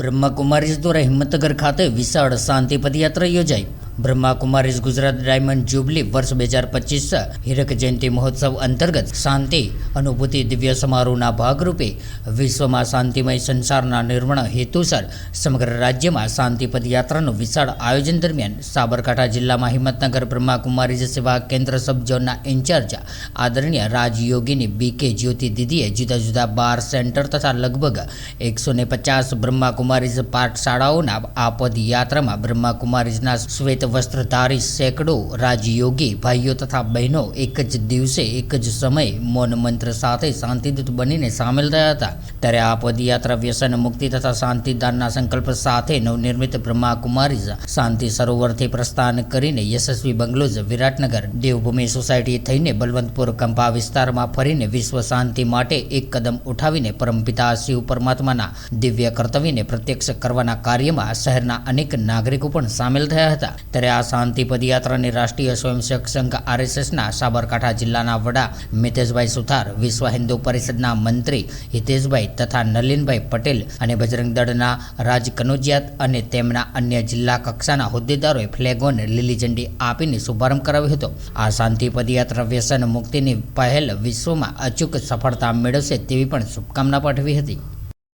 બ્રહ્માકુમારીઝ દ્વારા હિંમતનગર ખાતે વિશાળ શાંતિ પદયાત્રા યોજાઈ. બ્રહ્માકુમારીઝ ગુજરાત ડાયમંડ જ્યુબલી વર્ષ બે હજાર પચીસ હીરક જયંતિ મહોત્સવ અંતર્ગત શાંતિ અનુભૂતિ દિવ્ય સમારોહના ભાગરૂપે વિશ્વમાં શાંતિમય સંસારના નિર્માણ હેતુસર સમગ્ર રાજ્યમાં શાંતિ પદયાત્રાનું વિશાળ આયોજન દરમિયાન સાબરકાંઠા જિલ્લામાં હિંમતનગર બ્રહ્માકુમારીઝ સેવા કેન્દ્ર સબ ઝોનના ઇન્ચાર્જ આદરણીય રાજયોગીની બી કે જ્યોતિ દીદીએ જુદા જુદા બાર સેન્ટર તથા લગભગ એકસો ને પચાસ બ્રહ્માકુમારીઝ પાઠશાળાઓના આ પદયાત્રામાં બ્રહ્માકુમારીઝના શ્વેત વસ્ત્રધારી સેંકડો રાજયોગી ભાઈઓ તથા બહેનો એક જ દિવસે એક જ સમયે મૌન મંત્ર સાથે શાંતિદૂત બનીને સામેલ થયા હતા. ત્યારે આ પદયાત્રા વ્યસન મુક્તિ તથા શાંતિદાનના સંકલ્પ સાથે નવનિર્મિત બ્રહ્માકુમારી શાંતિ સરોવરથી પ્રસ્થાન કરીને યશસ્વી બંગલોઝ વિરાટનગર દેવભૂમિ સોસાયટી થઈને બલવંતપુર કંભા વિસ્તારમાં ફરીને વિશ્વ શાંતિ માટે એક કદમ ઉઠાવીને પરમપિતા શિવ પરમાત્માના દિવ્ય કર્તવ્યને પ્રત્યક્ષ કરવાના કાર્યમાં શહેરના અનેક નાગરિકો પણ સામેલ થયા હતા. ત્યારે આ શાંતિ પદયાત્રાની રાષ્ટ્રીય સ્વયંસેવક સંઘ આરએસએસના સાબરકાંઠા જિલ્લાના વડા મિતેશભાઈ સુથાર, વિશ્વ હિન્દુ પરિષદના મંત્રી હિતેશભાઈ તથા નલિનભાઈ પટેલ અને બજરંગ દળના રાજ કનોજિયાત અને તેમના અન્ય જિલ્લા કક્ષાના હોદ્દેદારોએ ફ્લેગોને લીલી ઝંડી આપીને શુભારંભ કરાવ્યો હતો. આ શાંતિ પદયાત્રા વ્યસન મુક્તિની પહેલ વિશ્વમાં અચૂક સફળતા મેળવશે તેવી પણ શુભકામના પાઠવી હતી.